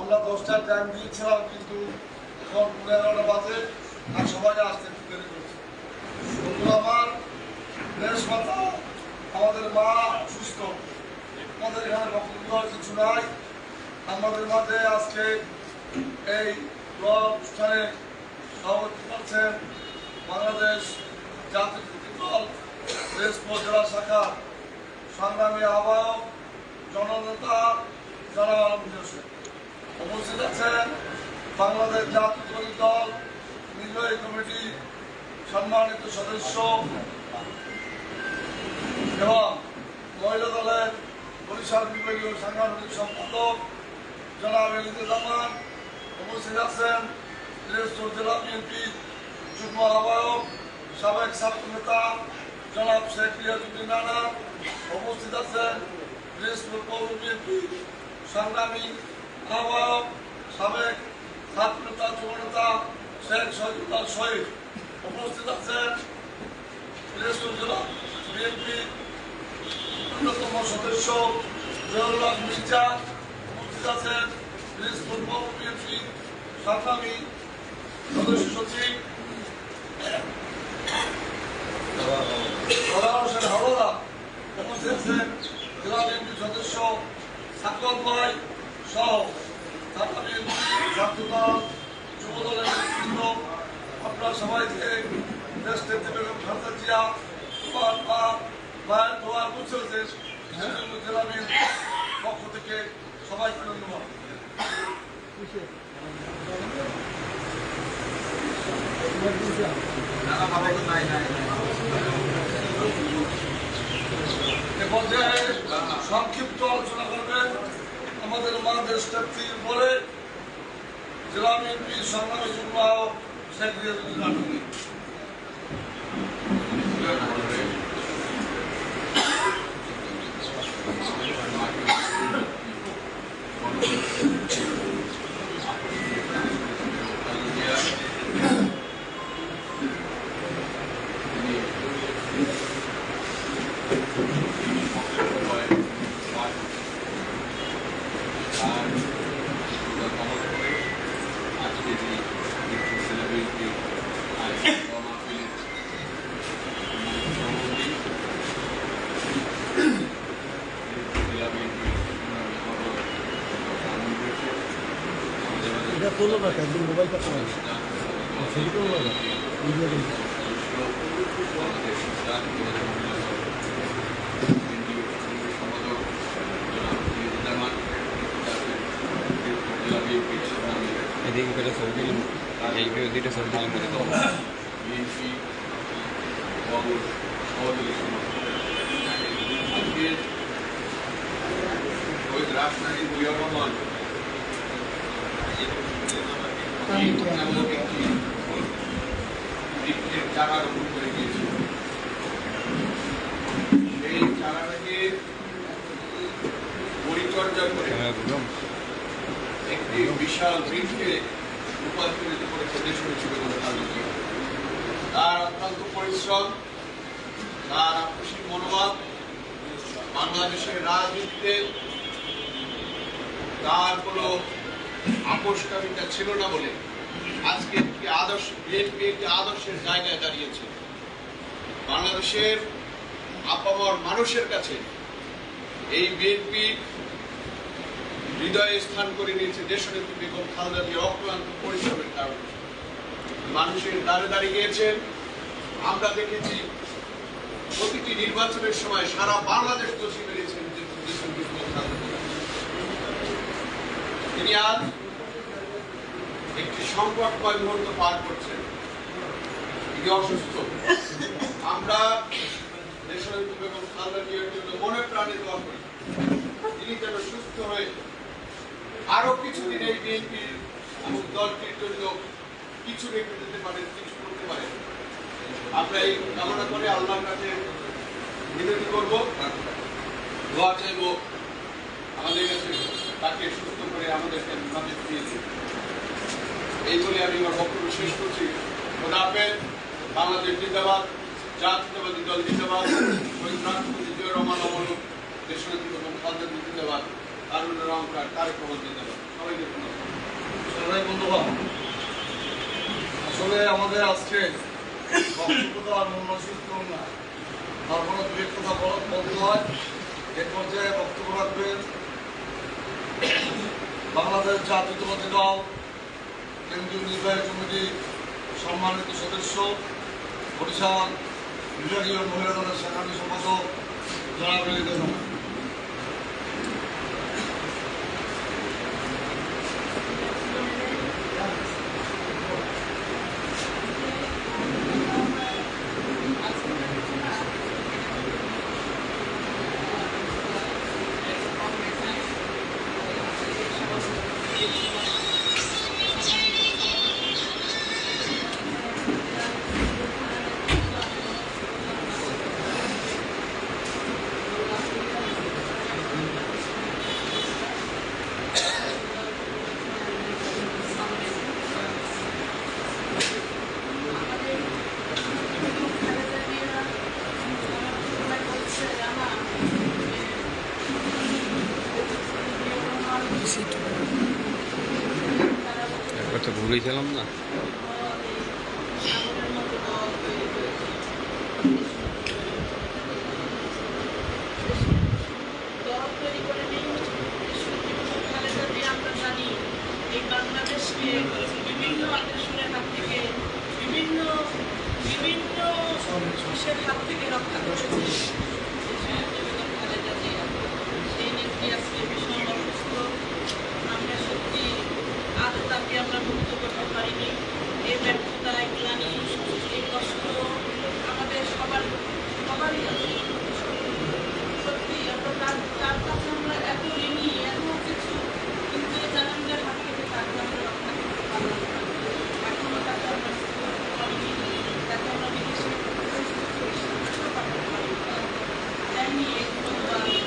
আমরা দশটার টাইম দিয়েছিলাম কিন্তু এখন পনেরোটা বাজে আর সবাই আসতে একটু দেরি করছে আমার দেশ আমাদের মা সুস্থ আমাদের এখানে বক্তব্য কিছু নাই আমাদের মাঝে আজকে এই অনুষ্ঠানে সভাপতি করছেন বাংলাদেশ জাতীয় দল দেশপুর জেলা শাখা। সংগ্রামী আহ্বায়ক, জননেতা জনাব আলমগীর হোসেন উপস্থিত আছেন বাংলাদেশ জাতীয় দল, নির্বাহী কমিটি সম্মানিত সদস্য এবং মহিলা দলের বরিশাল বিভাগীয় সাংগঠনিক সম্পাদক জনাব এলিদুজ্জামান উপস্থিত আছেন জেলা বিএনপি যুগ্ম আহ্বায়ক, সাবেক ছাত্র নেতা জনাব শেখ রিয়াজুদ্দিন রানা উপস্থিত আছেন দিনাজপুর পৌর বিএনপি সংগ্রামী আহ্বায়ক সাবেক ছাত্র নেতা যুব নেতা শেখ শহীদুল্লাহ শহীদ উপস্থিত আছেন দিনাজপুর জেলা বিএনপি অন্যতম সদস্য জহুরুল্লাহ মির্জা উপস্থিত আছেন দিনাজপুর পৌর বিএনপি সংগ্রামী সদস্য সচিব সদা হোসেন পক্ষ থেকে সবাইকে ধন্যবাদ। পর্যায়ে সংক্ষিপ্ত আলোচনা করবেন আমাদের মা দেশ বলে জেলা বিএনপি সংগ্রামী যুগ্ম শেখ রিয়াজুদ্দিন রানা। এটা করল না কেন মোবাইল কাটতে পারে ছবি তো মোবাইল ভিডিও কিন্তু এদিকে করে ছবি দিলাম এই দুইটা ছবি দিলাম করে দাও বিএনপি এবং সহযোগী সংগঠন রাজধানী জিয়া রহমান এই বৃক্ষের চারা রোপণ করে গিয়েছিল এই চারাটাকে পরিচর্যা করে বুঝলাম একটি বিশাল বৃক্ষে তার অত্যন্ত পরিশ্রম, তার আকস্মিক মনোভাব, বাংলাদেশের রাজনীতিতে তার কোনো আপোষকামিতা ছিল না বলে আজকে একটি আদর্শ, বিএনপি একটি আদর্শের জায়গায় দাঁড়িয়েছে। বাংলাদেশের আপামর মানুষের কাছে এই বিএনপি হৃদয়ে স্থান করে নিয়েছে দেশনেত্রী বেগম খালেদা জিয়া অক্লান্ত পরিশ্রমের কারণে। মানুষের দ্বারে দাঁড়িয়ে গিয়েছেন। আমরা দেখেছি প্রতিটি নির্বাচনের সময় সারা বাংলাদেশ দোষী জিয়া। তিনি আজ একটি সংকটময় মুহূর্ত পার করছেন। তিনি অসুস্থ আমরা দেশনেত্রী বেগম খালেদা জিয়ার জন্য মনে প্রাণে দোয়া করি তিনি যেন সুস্থ হয়ে আরও এই বিএনপি দলটির জন্য কিছু রেখে দিতে পারেন কিছু করতে পারেন আমরা এই কামনা করে আল্লাহর কাছে বিনতি করব। দোয়া চাইব আমাদের কাছে, তাকে সুস্থ করে আমাদেরকে মাঝে ফিরিয়ে দিন। এই বলে আমি আমার বক্তব্য শেষ করছি। খোদা হাফেজ, বাংলাদেশ জিন্দাবাদ, জাতীয়তাবাদী দল জিন্দাবাদ, শহীদ রাষ্ট্রপতি জিয়া রহমান অমর ধন্যবাদ কারণের রহমান তারেক রহমান সবাইকে ধন্যবাদ। সবাই বন্ধুগণ, আসলে আমাদের আজকে আর মনোনসিত না। তারপরে দু এক কথা বল- বলতে হয়। এ পর্যায়ে বক্তব্য রাখবেন বাংলাদেশ জাতীয়তাবাদী দল, কেন্দ্রীয় নির্বাহী কমিটি সম্মানিত সদস্য, বরিশাল বিভাগীয় মহিলা দলের সেখানে সম্পাদক জনাব লিখে একবার তো ভুলেছিলাম না। বিভিন্ন বিভিন্ন হাত থেকে রক্ষা করেছে খালেদা জিয়া সেই নেত্রী আজকে ভীষণ অসুস্থ আমরা সত্যি আজও তাকে আমরা মুক্ত করতে পারিনি এই ব্যর্থতা এই গ্লানি এই কষ্ট আমাদের সবার সবারই আছে সত্যি আমরা তার তার কাছে আমরা এত ঋণী এত কিছু কিন্তু এই জানানদের হাত থেকে তাকে আমরা রক্ষা করতে পারলাম না এখনও তাকে আমরা মুক্ত করতে পারিনি তাকে আমরা বিদেশে পাঠাতে পারিনি তাই নিয়ে এগুলো তো আমাদের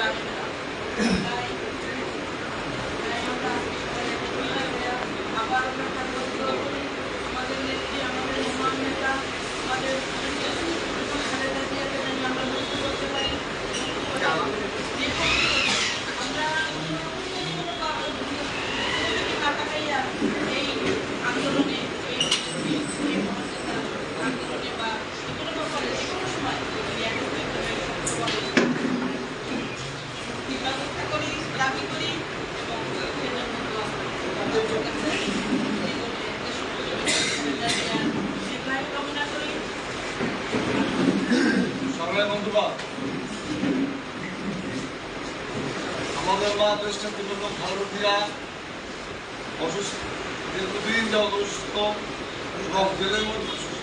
লাগবে না তাই তাই আমরা সবাই একটা মিলে দেয়া, আবার আমরা ঠাকুর দোয়া করি আমাদের নেত্রী আমাদের মহান নেতা আমাদের খালেদা জিয়াকে যেন আমরা মুক্ত করতে পারি যে আমরা কাটা খাইয়া এই আন্দোলনে এই এই মহানেতা আন্দোলনে বা যে কোনো ব্যাপারে যে কোনো সময় যদি একত্রিতভাবে সক্রিয়ভাবে মুক্তি ব্যবস্থা করি দাবি করি এবং সেজন্য দোয়া করি। আপনাদের কাছে এই বলে দেশপ্রিয় দীর্ঘায়ু কামনা করি সবাই বন্ধুগণ আমাদের মা দেশটা কিন্তু ভালো দিয়া অসুস্থ দীর্ঘদিন যাওয়া অসুস্থ এবং জেলের মধ্যে অসুস্থ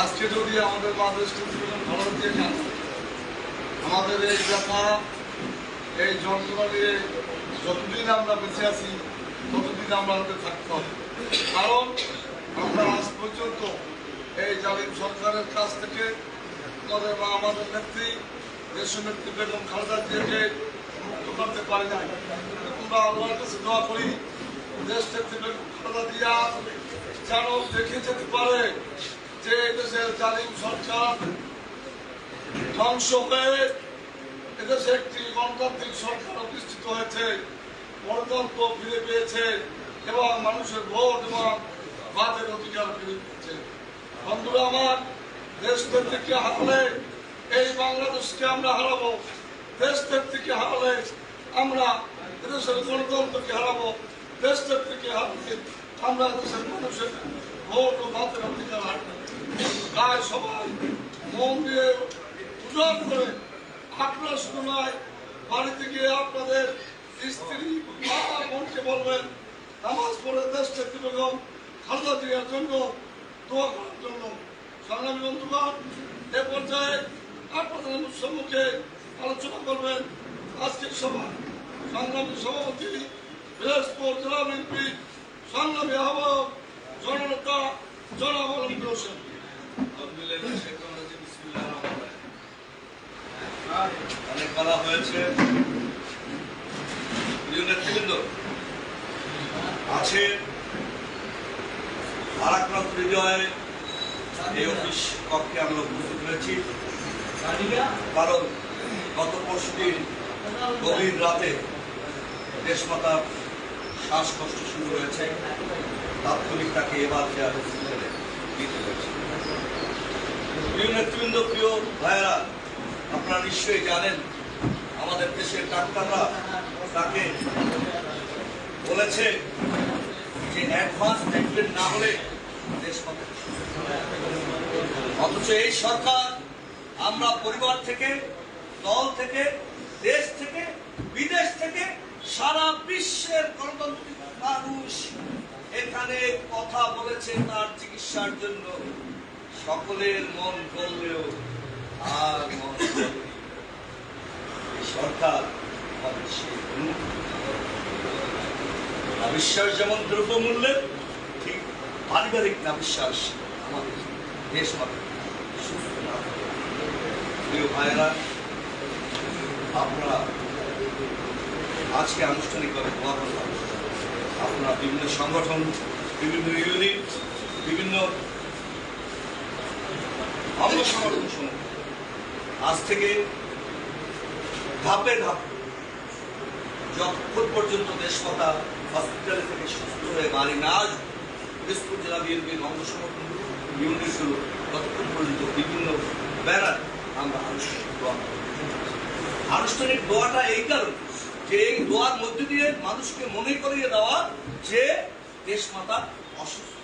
আজকে যদি আমাদের মা দেশটা ভালো দিয়ে খান আমাদের এই ব্যথা এই যন্ত্রণা নিয়ে যতদিন আমরা বেঁচে আছি, ততদিন আমরা আমাদের থাকতে হবে। কারণ আমরা আজ পর্যন্ত এই জালিম সরকারের কাছ থেকে আমাদের মা আমাদের নেত্রী দেশ নেত্রী বেগম খালেদা জিয়াকে মুক্ত করতে পারি নাই। আমরা আল্লাহর কাছে দোয়া করি, দেশ নেত্রী বেগম খালেদা জিয়া যেন দেখে যেতে পারে যে দেশের জালিম সরকার ধ্বংস হয়ে এদেশে একটি গণতান্ত্রিক সরকার প্রতিষ্ঠিত হয়েছে, গণতন্ত্র ফিরে পেয়েছে এবং মানুষের ভোট এবং বাদের অধিকার ফিরে পেয়েছে। বন্ধুরা আমার, দেশ থেকে হারালে এই বাংলাদেশকে আমরা হারাবো, দেশ থেকে হারালে আমরা এদেশের গণতন্ত্রকে হারাবো, দেশ থেকে হারালে আমরা দেশের মানুষের ভোট ও বাদের অধিকার হারাবো। তাই সবাই মন দিয়ে উজাড় করে আপনার নয় বাড়িতে গিয়ে আপনাদের স্ত্রী মা বোনকে বলবেন, নামাজ পড়ে দেশ থেকে বেগম খালেদা জিয়ার জন্য দোয়া করার জন্য। সংগ্রামী বন্ধুগণ, এ পর্যায়ে আপনাদের সম্মুখে আলোচনা করবেন আজকের সভা। সংগ্রামী সভাপতি বৃহস্পতি জেলা বিএনপি সংগ্রামী আহ্বায়ক জননেতা জনাব আলমগীর হোসেন। অনেক বলা হয়েছে। নেতৃবৃন্দ আছে ভারাক্রান্ত হৃদয়ে এই অফিস কক্ষে আমরা উপস্থিত হয়েছি। কারণ গত পরশু দিন গভীর রাতে দেশমাতার শ্বাসকষ্ট শুরু হয়েছে। তাৎক্ষণিক তাকে এবার দিতে হয়েছে। প্রিয় নেতৃবৃন্দ প্রিয় ভাইয়েরা আপনারা নিশ্চয়ই জানেন, আমাদের দেশের ডাক্তাররা তাকে বলেছে যে অ্যাডভান্স ট্রিটমেন্ট না হলে দেশ অথচ এই সরকার আমরা পরিবার থেকে, দল থেকে, দেশ থেকে, বিদেশ থেকে সারা বিশ্বের গণতান্ত্রিক মানুষ এখানে কথা বলেছে তার চিকিৎসার জন্য। সকলের মন করলেও আর সরকার নাবিশ্বাস যেমন দ্রব্যমূল্যের ঠিক পারিবারিক নাবিশ্বাস আমাদের দেশ মাত্র প্রিয় ভাইয়েরা আপনারা আজকে আনুষ্ঠানিকভাবে দোয়া করলাম আপনারা বিভিন্ন সংগঠন বিভিন্ন ইউনিট বিভিন্ন অঙ্গ সংগঠন সমূহ আজ থেকে ধাপে ধাপে যতক্ষণ পর্যন্ত দেশমাতা হসপিটালে থেকে সুস্থ হয়ে বাড়ি না আসবে দিনাজপুর জেলা বিএনপির অঙ্গ সংগঠন ইউনিটগুলো ততক্ষণ পর্যন্ত বিভিন্ন ব্যানার আমরা আনুষ্ঠানিক দোয়া আনুষ্ঠানিক দোয়াটা এই কারণ যে এই দোয়ার মধ্যে দিয়ে মানুষকে মনে করিয়ে দেওয়া যে দেশমাতা অসুস্থ।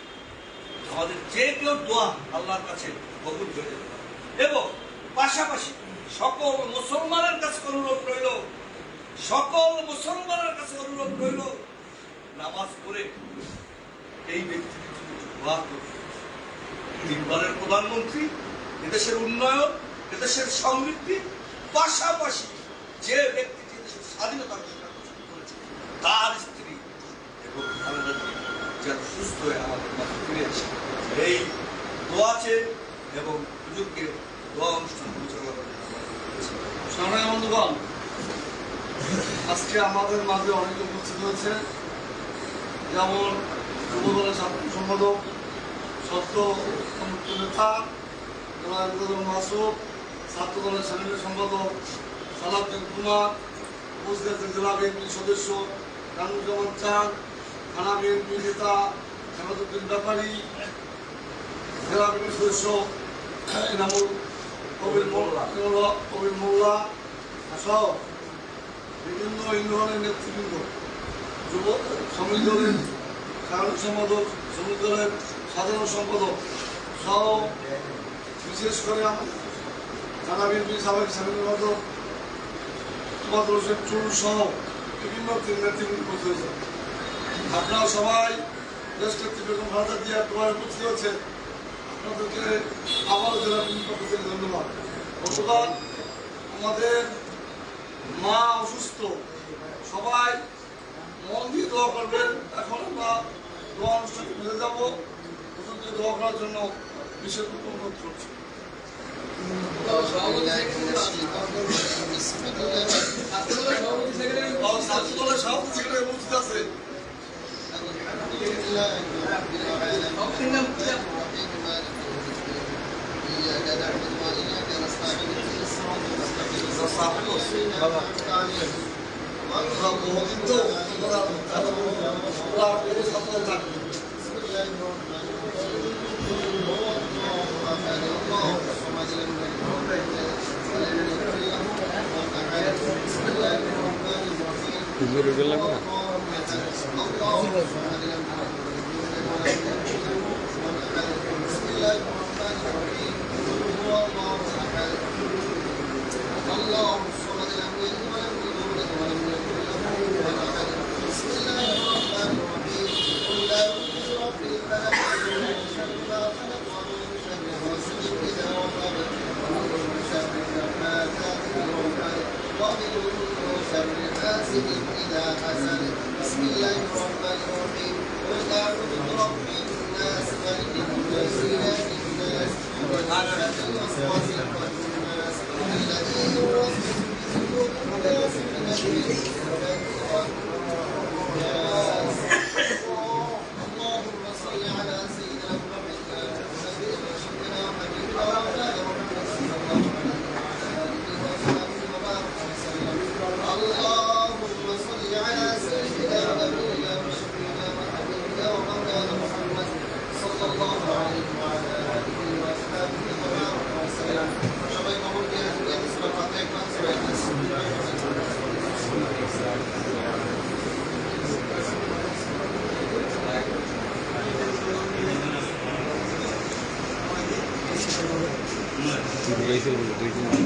আমাদের যে কেউ দোয়া আল্লাহর কাছে কবুল হয়ে যেতে এবং পাশাপাশি সকল মুসলমানের কাছে অনুরোধ রইল, সকল মুসলমানের কাছে অনুরোধ রইল, নামাজ পড়ে এই ব্যক্তিকে তিনবারের প্রধানমন্ত্রী, এদেশের উন্নয়ন, এদেশের সমৃদ্ধি, পাশাপাশি যে ব্যক্তি দেশের স্বাধীনতা কষ্ট করেছে তার স্ত্রী এবং যেন সুস্থ হয়ে আমাদের মাঝে ফিরে এই দোয়াছে এবং হুজুরকে দোয়া অনুষ্ঠান আজকে আমাদের মাঝে অনেকে উপস্থিত হয়েছে। যেমন যুবদলের সম্পাদক সত্য নেতা মাসুদ, ছাত্র দলের সাংগঠনিক সম্পাদক, সালাউদ্দিন কুমার আছেন জেলা বিএনপির সদস্য কানুজ্জামান চাঁদ, থানা বিএনপি নেতা হেমাদুদ্দিন ব্যাপারী, জেলা বিএনপি সদস্য, এনামুল কবির কবির মোল্লা সহ বিভিন্ন ইউনিয়নের নেতৃবৃন্দ যুব শ্রমিক দলের সাধারণ সম্পাদক শ্রমিক দলের সাধারণ সম্পাদক সহ বিশেষ করে থানা বিএনপি সাবেক সাধারণ সম্পাদক তোমাদের হোসেন চুল সহ বিভিন্ন নেতৃবৃন্দ উপস্থিত আপনারা সবাই দেশ বেগম খালেদা জিয়া তোমার উপস্থিত হয়েছে। আপনাদেরকে আবারও জেলা পক্ষ থেকে ধন্যবাদ। ধন্যবাদ আমাদের মা অসুস্থ, সবাই মন দিয়ে দোয়া করবেন। এখন আমরা দোয়া অনুষ্ঠানে ফিরে যাব। হুজুরকে দোয়া করার জন্য বিশেষ অনুরোধ করছি। সভাপতি সেক্রেটারি উপস্থিত আছে আমরা বহুদিন তো আমরা ছাত্র থাকবে হুজুর ওগুলো লাগবে না Gracias. することできない。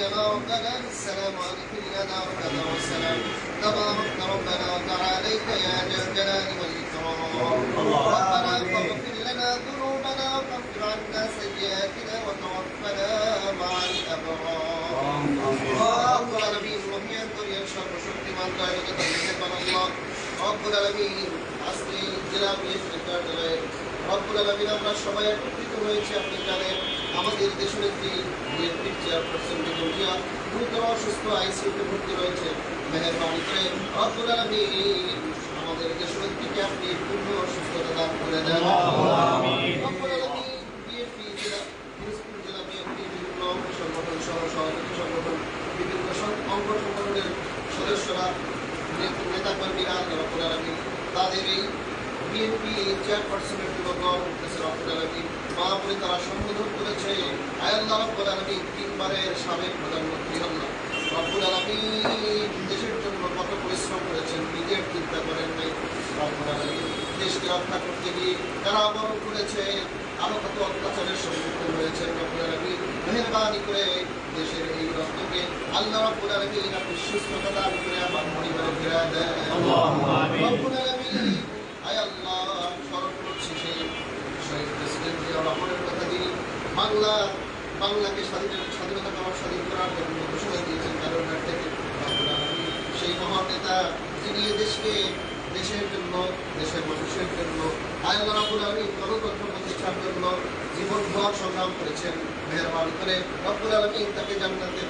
حينا ربنا السلام عليك لنا ربنا والسلام تبارك ربنا وتعاليك يا ذا الجلال والاكرام ربنا فاغفر لنا ذنوبنا وكفر عنا سيئاتنا وتوفنا مع الابرار رب العالمين মহিয়ান করিয়া সর্বশক্তিমান দয়ালুতা তালিকা কর আল্লাহ রব্বুল আলামিন আজকে জেলা বিএসপি কার্যালয়ে রব্বুল আলামিন আমরা সবাই একত্রিত হয়েছে আপনি জানেন আমাদের একটি বিএনপির চেয়ারপারসন বেগম জিয়া গুরুতর অসুস্থ আইসিউতে ভর্তি রয়েছে। মেহরবানি করে রব্বুল আলামিন আমাদের একটিকে আপনি পূর্ণ অসুস্থতা দান করে দেন রব্বুল আলামিন বিএনপি জেলা দিনাজপুর জেলা বিএনপি বিভিন্ন অঙ্গ সংগঠন সহ সহযোগী সংগঠন বিভিন্ন সং- অঙ্গ সংগঠনের সদস্যরা নে- নেতাকর্মীরা রব্বুল আলামিন তাদের এই বিএনপি চেয়ারপারসনের জন্য দোয়া করতেছে রব্বুল আলামিন মা বলে তারা সম্বোধন করেছে আয়াল্লাহ রব্বুল আলামিন তিনবারের সাবেক প্রধানমন্ত্রী আল্লাহ রব্বুল আলামিন দেশের জন্য কত পরিশ্রম করেছেন নিজের চিন্তা করেন নাই রব্বুল আলামিন দেশকে রক্ষা করতে গিয়ে তারা অবরোধ করেছে আরও কত অত্যাচারের সম্মুখীন হয়েছে রব্বুল আলামিন মেহেরবানি করে দেশের এই রক্তকে আল্লাহ রব্বুল আলামিন আপনি সুস্থতা দান করে আমার পরিবারে ফিরিয়ে দেন রব্বুল আলামিন আয় আল্লাহ স্মরণ সেই শহীদ প্রেসিডেন্ট জিয়াউর রহমানের কথা যিনি বাংলা বাংলাকে স্বাধীন স্বাধীনতা করার স্বাধীন করার জন্য ঘোষণা দিয়েছেন কারোর থেকে রব্বুল সেই মহান নেতা যিনি দেশকে দেশের জন্য দেশের মানুষের জন্য আল্লাহ রাব্বুল আলামিন গণতন্ত্র প্রতিষ্ঠার জন্য জীবন ভর সংগ্রাম করেছেন। মেহরবানি করে রব্বুল আলামিন তাকে জান্নাতের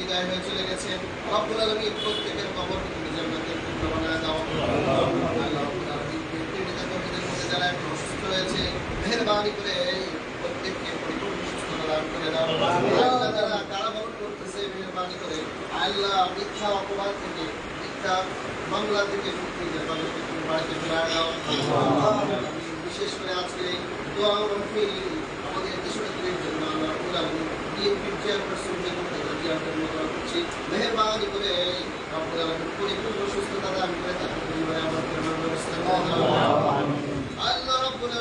বিদায় হয়ে চলে গেছে প্রত্যেকের অসুস্থ হয়েছে মেহরবানি করে প্রত্যেককে পরিপূর্ণ করে দাও আল্লাহ যারা কারাবরণ করতেছে মেহরবানি করে আল্লাহ মিথ্যা অপবাদ থেকে মিথ্যা বাংলা থেকে মুক্তি দিয়ে বিশেষ করে আজকে আমাদের দেশনেত্রীর জন্য রব্বুল করে রব্বুল আলামিন পরিপূর্ণ সুস্থতা তার পরিবারে আমার জন্য ব্যবস্থা আল্লাহ রব্বুল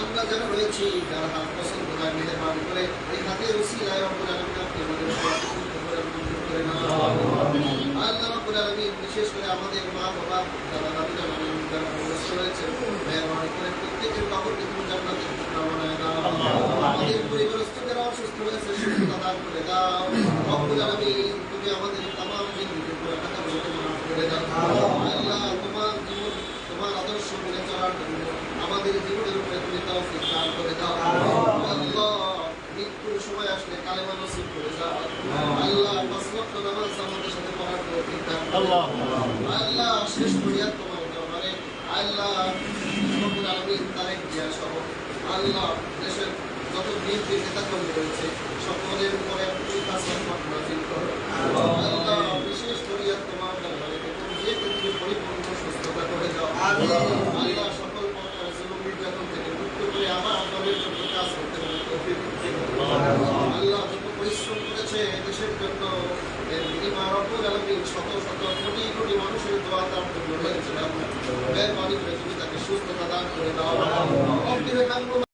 আমরা যারা রয়েছি যারা হাত পছন্দ করে মেহরবানি করে এই হাতের উসিলায় রব্বুল আলামিন আপনি আমাদের উপর কবুল করে মঞ্জুর করে নাও রাব্বুল আলামিন বিশেষ করে আমাদের মা বাবা, যারা যারা জান্নাতের টুকরা বানায় দাও। আমাদের পরিবারস্থ যারা অসুস্থ রব্বুল আলামিন আদর্শ মেনে আমাদের জীবনের উপরে তুমি তৌফিক করে দাও। মৃত্যুর সময় আসলে কালেমা নসিব করে দাও আল্লাহ পাঁচ ওয়াক্ত নামাজ আমাদের সাথে পড়ার করে দাও। আল্লাহ শেষ করিয়া তোমার দরবারে আল্লাহ রব্বুল আলামিন তারেক জিয়া সহ আল্লাহ দেশের যত বিএনপি নেতা কর্মী রয়েছে সকলের উপরে আপনি কাজ নাজিল করো। আল্লাহ বিশেষ করিয়া তোমার দরবারে তুমি যে তুমি পরিপূর্ণ সুস্থতা করে দাও আল্লাহ সকল প্রকার নির্যাতন থেকে মুক্ত করে আবার দলের জন্য কাজ করতে পারে তৌফিক দাও। আল্লাহ যত পরিশ্রম করেছে দেশের জন্য শত শত কোটি কোটি মানুষের দোয়া তার জন্য রয়েছে মেহরবানি করে তুমি তাকে সুস্থতা দান করে দাও